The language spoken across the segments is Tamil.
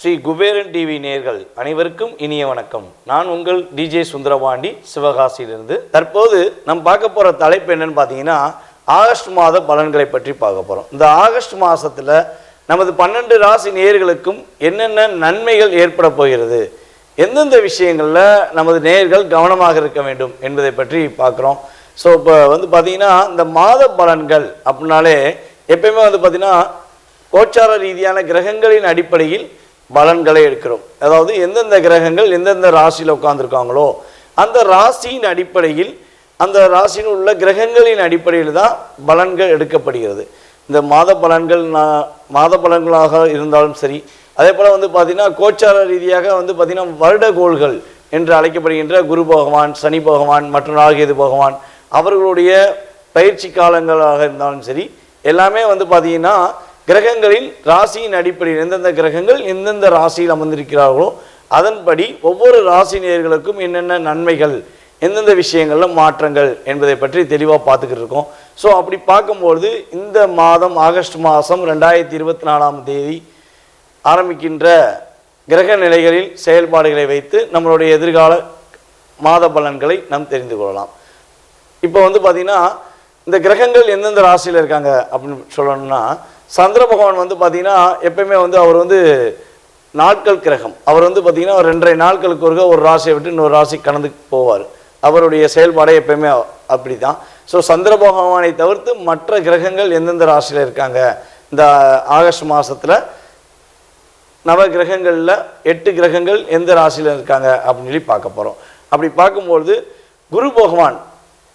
ஸ்ரீ குபேரன் டிவி நேர்கள் அனைவருக்கும் இனிய வணக்கம். நான் உங்கள் டிஜே சுந்தரபாண்டி சிவகாசியிலிருந்து. தற்போது நம்ம பார்க்க போகிற தலைப்பு என்னன்னு பார்த்தீங்கன்னா ஆகஸ்ட் மாத பலன்களை பற்றி பார்க்க போகிறோம் இந்த ஆகஸ்ட் மாதத்தில் நமது பன்னெண்டு ராசி நேர்களுக்கும் என்னென்ன நன்மைகள் ஏற்பட போகிறது எந்தெந்த விஷயங்களில் நமது நேர்கள் கவனமாக இருக்க வேண்டும் என்பதை பற்றி பார்க்குறோம். ஸோ இப்போ வந்து பார்த்தீங்கன்னா இந்த மாத பலன்கள் அப்படின்னாலே எப்பயுமே வந்து பார்த்தீங்கன்னா கோச்சார ரீதியான கிரகங்களின் அடிப்படையில் பலன்களை எடுக்கிறோம். அதாவது எந்தெந்த கிரகங்கள் எந்தெந்த ராசியில் உட்காந்துருக்காங்களோ அந்த ராசியின் அடிப்படையில் அந்த ராசியில் உள்ள கிரகங்களின் அடிப்படையில் தான் பலன்கள் எடுக்கப்படுகிறது. இந்த மாத பலன்கள் நான் மாத பலன்களாக இருந்தாலும் சரி அதே போல் வந்து பார்த்திங்கன்னா கோச்சார ரீதியாக வந்து பார்த்திங்கன்னா வருடகோள்கள் என்று அழைக்கப்படுகின்ற குரு பகவான் சனி பகவான் மற்றும் ராகேது பகவான் அவர்களுடைய பயிற்சி காலங்களாக இருந்தாலும் சரி எல்லாமே வந்து பார்த்தீங்கன்னா கிரகங்களின் ராசியின் அடிப்படையில் எந்தெந்த கிரகங்கள் எந்தெந்த ராசியில் அமர்ந்திருக்கிறார்களோ அதன்படி ஒவ்வொரு ராசி நேர்களுக்கும் என்னென்ன நன்மைகள் எந்தெந்த விஷயங்களில் மாற்றங்கள் என்பதை பற்றி தெளிவாக பார்த்துக்கிட்டு இருக்கோம். ஸோ அப்படி பார்க்கும்பொழுது இந்த மாதம் ஆகஸ்ட் மாதம் ரெண்டாயிரத்தி இருபத்தி நாலாம் தேதி ஆரம்பிக்கின்ற கிரக நிலைகளில் செயல்பாடுகளை வைத்து நம்மளுடைய எதிர்கால மாத பலன்களை நாம் தெரிந்து கொள்ளலாம். இப்போ வந்து பார்த்தீங்கன்னா இந்த கிரகங்கள் எந்தெந்த ராசியில் இருக்காங்க அப்படின்னு சொல்லணும்னா சந்திர பகவான் வந்து பார்த்தீங்கன்னா எப்பயுமே வந்து அவர் வந்து நாட்கள் கிரகம். அவர் வந்து பார்த்தீங்கன்னா ஒரு ரெண்டரை நாட்களுக்கு ஒருக்க ஒரு ராசியை விட்டு இன்னொரு ராசி கடந்து போவார். அவருடைய செயல்பாடே எப்பயுமே அப்படி தான் ஸோ சந்திர பகவானை தவிர்த்து மற்ற கிரகங்கள் எந்தெந்த ராசியில் இருக்காங்க? இந்த ஆகஸ்ட் மாதத்தில் நவ கிரகங்களில் எட்டு கிரகங்கள் எந்த ராசியில் இருக்காங்க அப்படின்னு சொல்லி பார்க்க போகிறோம் அப்படி பார்க்கும்பொழுது குரு பகவான்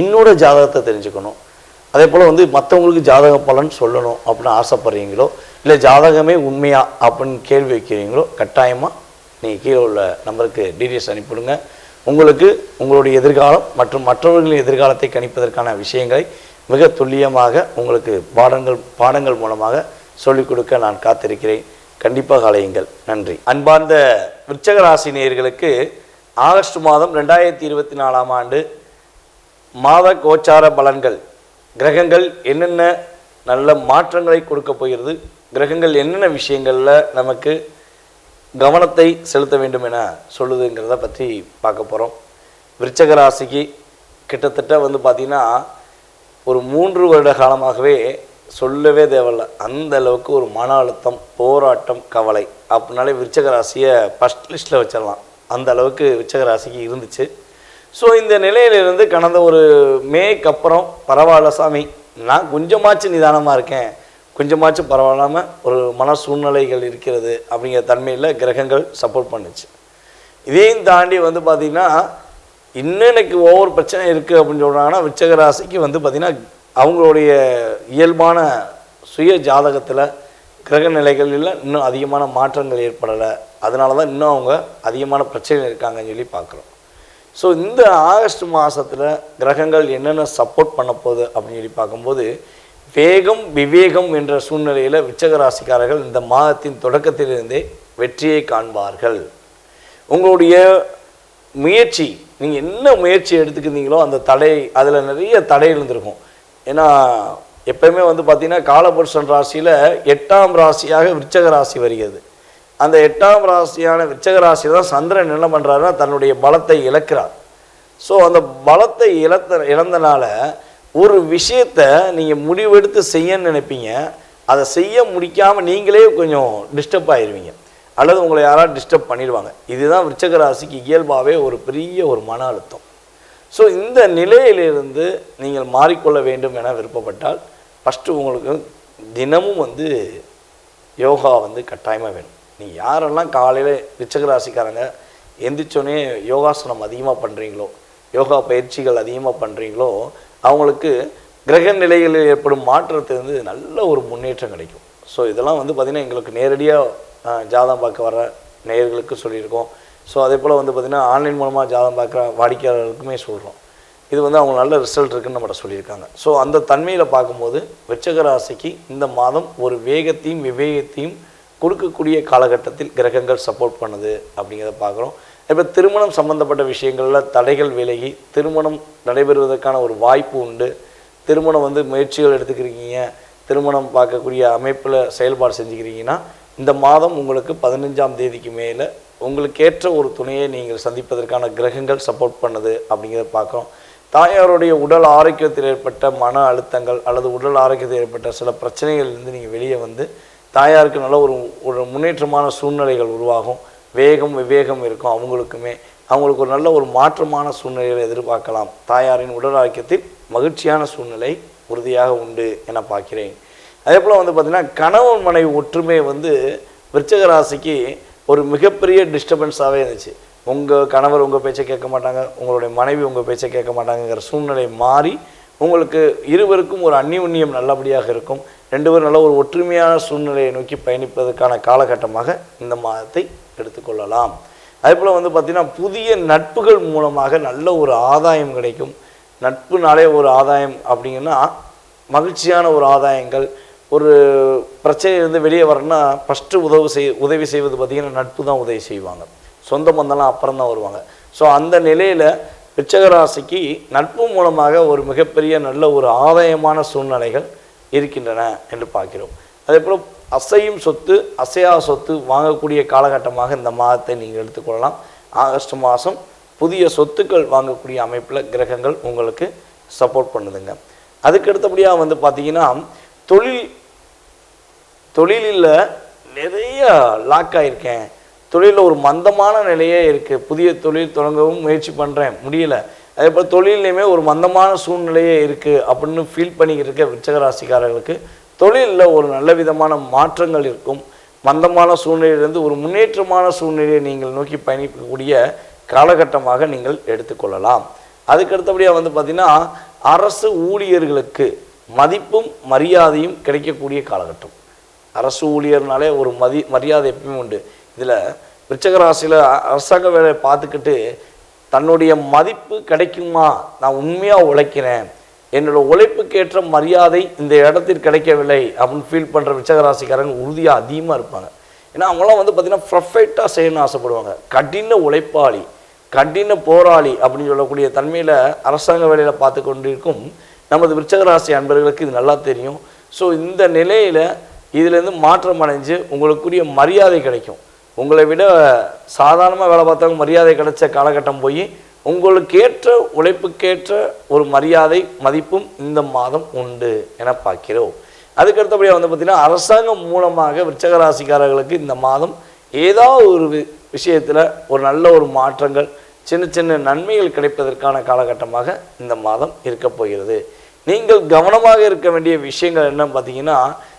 என்னோட ஜாதகத்தை தெரிஞ்சுக்கணும். அதே போல் வந்து மற்றவங்களுக்கு ஜாதக பலன் சொல்லணும் அப்படின்னு ஆசைப்படுறீங்களோ இல்லை ஜாதகமே உண்மையா அப்படின்னு கேள்வி வைக்கிறீங்களோ கட்டாயமாக நீங்கள் கீழே உள்ள நம்பருக்கு டீட்டெயில்ஸ் அனுப்பிவிடுங்க. உங்களுக்கு உங்களுடைய எதிர்காலம் மற்றும் மற்றவர்களின் எதிர்காலத்தை கணிப்பதற்கான விஷயங்களை மிக துல்லியமாக உங்களுக்கு பாடங்கள் பாடங்கள் மூலமாக சொல்லிக் கொடுக்க நான் காத்திருக்கிறேன். கண்டிப்பாக அலையுங்கள் நன்றி. அன்பார்ந்த விருச்சக ராசி நேயர்களுக்கு ஆகஸ்ட் மாதம் ரெண்டாயிரத்தி இருபத்தி நாலாம் ஆண்டு மாத கோச்சார பலன்கள். கிரகங்கள் என்னென்ன நல்ல மாற்றங்களை கொடுக்க போகிறது? கிரகங்கள் என்னென்ன விஷயங்களில் நமக்கு கவனத்தை செலுத்த வேண்டும் என சொல்லுதுங்கிறத பற்றி பார்க்க போகிறோம் விருச்சக ராசிக்கு கிட்டத்தட்ட வந்து பார்த்திங்கன்னா ஒரு மூன்று வருட காலமாகவே சொல்லவே தேவையில்ல. அந்த அளவுக்கு ஒரு மன அழுத்தம் போராட்டம் கவலை. அப்படின்னாலே விருச்சக ராசியை ஃபஸ்ட் லிஸ்ட்டில் வச்சிடலாம். அந்த அளவுக்கு விருச்சக ராசிக்கு இருந்துச்சு. ஸோ இந்த நிலையிலிருந்து கடந்த ஒரு மேக்கு அப்புறம் பரவாயில்ல சாமி. நான் கொஞ்சமாச்சும் நிதானமாக இருக்கேன். கொஞ்சமாச்சும் பரவாயில்லாமல் ஒரு மன சூழ்நிலைகள் இருக்கிறது அப்படிங்கிற தன்மையில் கிரகங்கள் சப்போர்ட் பண்ணுச்சு. இதையும் தாண்டி வந்து பார்த்திங்கன்னா இன்னும் எனக்கு ஒவ்வொரு பிரச்சனை இருக்குது அப்படின்னு சொல்கிறாங்கன்னா விச்சகராசிக்கு வந்து பார்த்திங்கன்னா அவங்களுடைய இயல்பான சுய ஜாதகத்தில் கிரக நிலைகளில் இன்னும் அதிகமான மாற்றங்கள் ஏற்படலை. அதனால தான் இன்னும் அவங்க அதிகமான பிரச்சனை இருக்காங்கன்னு சொல்லி பார்க்குறோம் ஸோ இந்த ஆகஸ்ட் மாதத்தில் கிரகங்கள் என்னென்ன சப்போர்ட் பண்ண போகுது அப்படின்னு சொல்லி பார்க்கும்போது வேகம் விவேகம் என்ற சூழ்நிலையில் விச்சகராசிக்காரர்கள் இந்த மாதத்தின் தொடக்கத்திலிருந்தே வெற்றியை காண்பார்கள். உங்களுடைய முயற்சி நீங்கள் என்ன முயற்சி எடுத்துக்கிறீங்களோ அந்த தடை அதில் நிறைய தடை இருந்திருக்கும். ஏன்னா எப்பயுமே வந்து பார்த்திங்கன்னா காலபுருஷன் ராசியில் எட்டாம் ராசியாக விருச்சக ராசி வருகிறது. அந்த எட்டாம் ராசியான விச்சக ராசி தான் சந்திரன் என்ன பண்ணுறாருன்னா தன்னுடைய பலத்தை இழக்கிறார். ஸோ அந்த பலத்தை இழத்த இழந்தனால ஒரு விஷயத்த நீங்கள் முடிவெடுத்து செய்யன்னு நினைப்பீங்க. அதை செய்ய முடிக்காமல் நீங்களே கொஞ்சம் டிஸ்டர்ப் ஆயிடுவீங்க அல்லது உங்களை யாராவது டிஸ்டர்ப் பண்ணிடுவாங்க. இதுதான் விருச்சக ராசிக்கு இயல்பாகவே ஒரு பெரிய ஒரு மன அழுத்தம். ஸோ இந்த நிலையிலிருந்து நீங்கள் மாறிக்கொள்ள வேண்டும் என விருப்பப்பட்டால் ஃபஸ்ட்டு உங்களுக்கு தினமும் வந்து யோகா வந்து கட்டாயமாக வேணும். நீ யாரெல்லாம் காலையில் விருச்சக எந்திரிச்சோன்னே யோகாசனம் அதிகமாக பண்ணுறீங்களோ யோகா பயிற்சிகள் அதிகமாக பண்ணுறீங்களோ அவங்களுக்கு கிரக நிலைகளில் ஏற்படும் மாற்றத்திலிருந்து நல்ல ஒரு முன்னேற்றம் கிடைக்கும். ஸோ இதெல்லாம் வந்து பார்த்திங்கன்னா எங்களுக்கு நேரடியாக ஜாதகம் பார்க்க வர நேயர்களுக்கு சொல்லியிருக்கோம். ஸோ அதே போல் வந்து பார்த்திங்கன்னா ஆன்லைன் மூலமாக ஜாதகம் பார்க்குற வாடிக்கையாளர்களுக்குமே சொல்கிறோம் இது வந்து அவங்க நல்ல ரிசல்ட் இருக்குன்னு நம்மகிட்ட சொல்லியிருக்காங்க. ஸோ அந்த தன்மையில் பார்க்கும்போது விச்சகராசிக்கு இந்த மாதம் ஒரு வேகத்தையும் விவேகத்தையும் கொடுக்கக்கூடிய காலகட்டத்தில் கிரகங்கள் சப்போர்ட் பண்ணுது அப்படிங்கிறத பார்க்குறோம். இப்போ திருமணம் சம்மந்தப்பட்ட விஷயங்களில் தடைகள் விலகி திருமணம் நடைபெறுவதற்கான ஒரு வாய்ப்பு உண்டு. திருமணம் வந்து முயற்சிகள் எடுத்துக்கிறீங்க திருமணம் பார்க்கக்கூடிய அமைப்பில் செயல்பாடு செஞ்சுக்கிறீங்கன்னா இந்த மாதம் உங்களுக்கு பதினஞ்சாம் தேதிக்கு மேலே உங்களுக்கு ஏற்ற ஒரு துணையை நீங்கள் சந்திப்பதற்கான கிரகங்கள் சப்போர்ட் பண்ணுது அப்படிங்கிறத பார்க்குறோம். தாயாருடைய உடல் ஆரோக்கியத்தில் ஏற்பட்ட மன அழுத்தங்கள் அல்லது உடல் ஆரோக்கியத்தில் ஏற்பட்ட சில பிரச்சனைகள்லேருந்து நீங்கள் வெளியே வந்து தாயாருக்கு நல்ல ஒரு ஒரு முன்னேற்றமான சூழ்நிலைகள் உருவாகும். வேகம் விவேகம் இருக்கும் அவங்களுக்குமே. அவங்களுக்கு ஒரு நல்ல ஒரு மாற்றமான சூழ்நிலைகளை எதிர்பார்க்கலாம். தாயாரின் உடல் ஆரோக்கியத்தில் மகிழ்ச்சியான சூழ்நிலை உறுதியாக உண்டு என பார்க்கிறேன். அதே போல் வந்து பார்த்திங்கன்னா கணவன் மனைவி ஒற்றுமை வந்து விருச்சக ராசிக்கு ஒரு மிகப்பெரிய டிஸ்டர்பன்ஸாகவே இருந்துச்சு. உங்கள் கணவர் உங்கள் பேச்சை கேட்க மாட்டாங்க உங்களுடைய மனைவி உங்கள் பேச்சை கேட்க மாட்டாங்கங்கிற சூழ்நிலை மாறி உங்களுக்கு இருவருக்கும் ஒரு அந்நியுன்னியம் நல்லபடியாக இருக்கும். ரெண்டு பேரும் நல்ல ஒரு ஒற்றுமையான சூழ்நிலையை நோக்கி பயணிப்பதற்கான காலகட்டமாக இந்த மாதத்தை எடுத்துக்கொள்ளலாம் அதேபோல் வந்து பார்த்திங்கன்னா புதிய நட்புகள் மூலமாக நல்ல ஒரு ஆதாயம் கிடைக்கும். நட்புனாலே ஒரு ஆதாயம் அப்படிங்கன்னா மகிழ்ச்சியான ஒரு ஆதாயங்கள் ஒரு பிரச்சனையிலிருந்து வெளியே வரணும்னா ஃபஸ்ட்டு உதவு செய் உதவி செய்வது பார்த்திங்கன்னா நட்பு தான் உதவி செய்வாங்க. சொந்த பந்தம்லாம் அப்புறம் தான் வருவாங்க. ஸோ அந்த நிலையில் ராசிக்கு நட்பு மூலமாக ஒரு மிகப்பெரிய நல்ல ஒரு ஆதாயமான சூழ்நிலைகள் இருக்கின்றன என்று பார்க்கிறோம். அதே போல் அசையும் சொத்து அசையா சொத்து வாங்கக்கூடிய காலகட்டமாக இந்த மாதத்தை நீங்கள் எடுத்துக்கொள்ளலாம் ஆகஸ்ட் மாதம் புதிய சொத்துக்கள் வாங்கக்கூடிய அமைப்பில் கிரகங்கள் உங்களுக்கு சப்போர்ட் பண்ணுதுங்க. அதுக்கு அடுத்தபடியாக வந்து பார்த்தீங்கன்னா தொழில் தொழிலில் நிறைய லாக் ஆகியிருக்கேன் தொழிலில் ஒரு மந்தமான நிலையே இருக்குது புதிய தொழில் தொடங்கவும் முயற்சி பண்ணுறேன் முடியலை. அதே போல் தொழிலையுமே ஒரு மந்தமான சூழ்நிலையே இருக்குது அப்படின்னு ஃபீல் பண்ணிக்கிட்டு இருக்க விச்சகராசிக்காரர்களுக்கு தொழிலில் ஒரு நல்ல விதமான மாற்றங்கள் இருக்கும். மந்தமான சூழ்நிலையிலிருந்து ஒரு முன்னேற்றமான சூழ்நிலையை நீங்கள் நோக்கி பயணிக்கக்கூடிய காலகட்டமாக நீங்கள் எடுத்துக்கொள்ளலாம். அதுக்கு அடுத்தபடியாக வந்து பார்த்திங்கன்னா அரசு ஊழியர்களுக்கு மதிப்பும் மரியாதையும் கிடைக்கக்கூடிய காலகட்டம். அரசு ஊழியர்னாலே ஒரு மதி மரியாதை எப்பயுமே உண்டு. இதில் விருச்சக ராசியில் அரசாங்க வேலையை பார்த்துக்கிட்டு தன்னுடைய மதிப்பு கிடைக்குமா? நான் உண்மையாக உழைக்கிறேன். என்னோட உழைப்புக்கேற்ற மரியாதை இந்த இடத்தில் கிடைக்கவில்லை அப்படின்னு ஃபீல் பண்ணுற விச்சகராசிக்காரங்க உறுதியாக அதிகமாக இருப்பாங்க. ஏன்னா அவங்களாம் வந்து பார்த்திங்கன்னா ப்ரொஃபைட்டாக செய்யணும்னு ஆசைப்படுவாங்க. கடின உழைப்பாளி கடின போராளி அப்படின்னு சொல்லக்கூடிய தன்மையில் அரசாங்க வேலையில் பார்த்து கொண்டிருக்கும் நமது விருச்சகராசி அன்பர்களுக்கு இது நல்லா தெரியும். ஸோ இந்த நிலையில் இதுலேருந்து மாற்றம் அடைஞ்சு உங்களுக்குரிய மரியாதை கிடைக்கும். உங்களை விட சாதாரணமாக வேலை பார்த்தவங்க மரியாதை கிடைச்ச காலகட்டம் போய் உங்களுக்கேற்ற உழைப்புக்கேற்ற ஒரு மரியாதை மதிப்பும் இந்த மாதம் உண்டு என பார்க்கிறோம். அதுக்கு அடுத்தபடியாக வந்து பார்த்திங்கன்னா அரசாங்கம் மூலமாக விருச்சக ராசிக்காரர்களுக்கு இந்த மாதம் ஏதாவது ஒரு வி- விஷயத்தில் ஒரு நல்ல ஒரு மாற்றங்கள் சின்ன சின்ன நன்மைகள் கிடைப்பதற்கான காலகட்டமாக இந்த மாதம் இருக்க போகிறது. நீங்கள் கவனமாக இருக்க வேண்டிய விஷயங்கள் என்னன்னு பார்த்தீங்கன்னா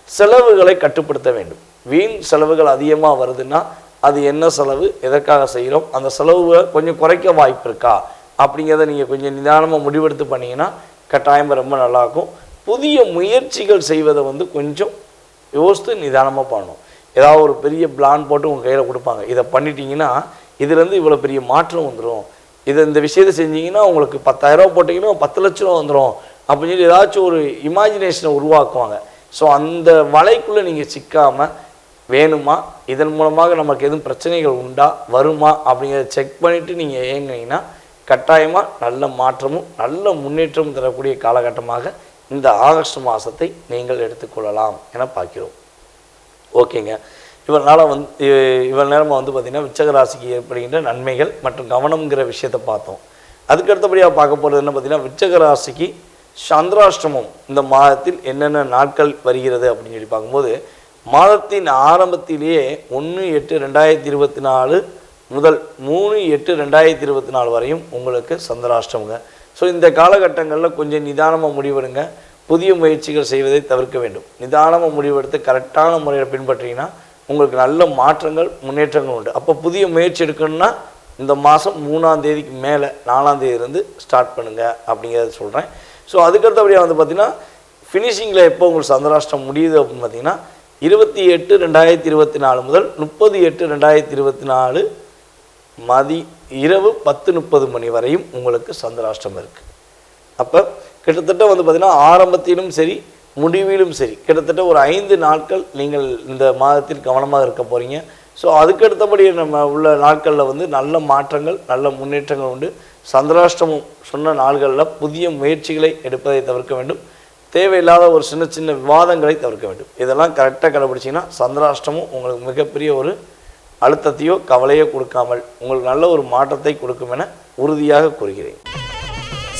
செலவுகளை கட்டுப்படுத்த வேண்டும். வீண் செலவுகள் அதிகமாக வருதுன்னா அது என்ன செலவு? எதற்காக செய்கிறோம்? அந்த செலவுகளை கொஞ்சம் குறைக்க வாய்ப்பு இருக்கா? அப்படிங்கிறத நீங்கள் கொஞ்சம் நிதானமாக முடிவெடுத்து பண்ணீங்கன்னா கட்டாயம் ரொம்ப நல்லாயிருக்கும். புதிய முயற்சிகள் செய்வதை வந்து கொஞ்சம் யோசித்து நிதானமாக பண்ணணும். ஏதாவது ஒரு பெரிய பிளான் போட்டு உங்கள் கையில் கொடுப்பாங்க. இதை பண்ணிட்டீங்கன்னா இதுலேருந்து இவ்வளோ பெரிய மாற்றம் வந்துடும் இதை இந்த விஷயத்தை செஞ்சீங்கன்னா உங்களுக்கு பத்தாயிரரூபா போட்டிங்கன்னா பத்து லட்ச ரூபா வந்துடும் அப்படின்னு சொல்லி ஏதாச்சும் ஒரு இமேஜினேஷனை உருவாக்குவாங்க. ஸோ அந்த வலைக்குள்ளே நீங்கள் சிக்காமல் வேணுமா? இதன் மூலமாக நமக்கு எதுவும் பிரச்சனைகள் உண்டா? வருமா? அப்படிங்கிறத செக் பண்ணிவிட்டு நீங்கள் இயங்குனீங்கன்னா கட்டாயமாக நல்ல மாற்றமும் நல்ல முன்னேற்றமும் தரக்கூடிய காலகட்டமாக இந்த ஆகஸ்ட் மாதத்தை நீங்கள் எடுத்துக்கொள்ளலாம் என பார்க்கிறோம். ஓகேங்க. இவனால் வந்து இவள் நேரமாக வந்து பார்த்திங்கன்னா விச்சகராசிக்கு ஏற்படுகின்ற நன்மைகள் மற்றும் கவனம்ங்கிற விஷயத்தை பார்த்தோம். அதுக்கு அடுத்தபடியாக பார்க்க போகிறது என்ன பார்த்தீங்கன்னா விச்சகராசிக்கு சந்திராஷ்டமம் இந்த மாதத்தில் என்னென்ன நாட்கள் வருகிறது அப்படின்னு சொல்லி பார்க்கும்போது மாதத்தின் ஆரம்பத்திலேயே ஒன்று எட்டு ரெண்டாயிரத்தி இருபத்தி நாலு முதல் மூணு எட்டு ரெண்டாயிரத்தி இருபத்தி நாலு வரையும் உங்களுக்கு சந்திராஷ்டமுங்க. ஸோ இந்த காலகட்டங்களில் கொஞ்சம் நிதானமாக முடிவெடுங்க. புதிய முயற்சிகள் செய்வதை தவிர்க்க வேண்டும். நிதானமாக முடிவெடுத்து கரெக்டான முறையில் பின்பற்றிங்கன்னா உங்களுக்கு நல்ல மாற்றங்கள் முன்னேற்றங்கள் உண்டு. அப்போ புதிய முயற்சி எடுக்கணும்னா இந்த மாதம் மூணாம் தேதிக்கு மேலே நாலாம் தேதியிலேருந்து ஸ்டார்ட் பண்ணுங்கள் அப்படிங்கிறத சொல்கிறேன் ஸோ அதுக்கடுத்தபடியாக வந்து பார்த்திங்கன்னா ஃபினிஷிங்கில் எப்போ உங்களுக்கு சந்திராஷ்டம் முடியுது அப்படின்னு பார்த்தீங்கன்னா இருபத்தி எட்டு ரெண்டாயிரத்தி இருபத்தி நாலு முதல் முப்பது எட்டு ரெண்டாயிரத்தி இருபத்தி நாலு மதி இரவு பத்து முப்பது மணி வரையும் உங்களுக்கு சந்திராஷ்டம் இருக்குது அப்போ கிட்டத்தட்ட வந்து பார்த்திங்கன்னா ஆரம்பத்திலும் சரி முடிவிலும் சரி கிட்டத்தட்ட ஒரு ஐந்து நாட்கள் நீங்கள் இந்த மாதத்தில் கவனமாக இருக்க போகிறீங்க ஸோ அதுக்கடுத்தபடி நம்ம உள்ள நாட்களில் வந்து நல்ல மாற்றங்கள் நல்ல முன்னேற்றங்கள் உண்டு. சந்திராஷ்டமம் சொன்ன நாள்களில் புதிய முயற்சிகளை எடுப்பதை தவிர்க்க வேண்டும். தேவையில்லாத ஒரு சின்ன சின்ன விவாதங்களை தவிர்க்க வேண்டும். இதெல்லாம் கரெக்டாக கடைபிடிச்சிங்கன்னா சந்திராஷ்டமும் உங்களுக்கு மிகப்பெரிய ஒரு அழுத்தத்தையோ கவலையோ கொடுக்காமல் உங்களுக்கு நல்ல ஒரு மாற்றத்தை கொடுக்கும் என உறுதியாக கூறுகிறேன்.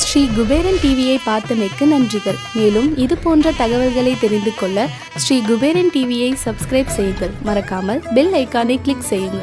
ஸ்ரீ குபேரன் டிவியை பார்த்தமைக்கு நன்றிகள். மேலும் இது போன்ற தகவல்களை தெரிந்து கொள்ள ஸ்ரீ குபேரன் டிவியை சப்ஸ்கிரைப் செய்யுங்கள். மறக்காமல் பெல் ஐக்கானை கிளிக் செய்யுங்கள்.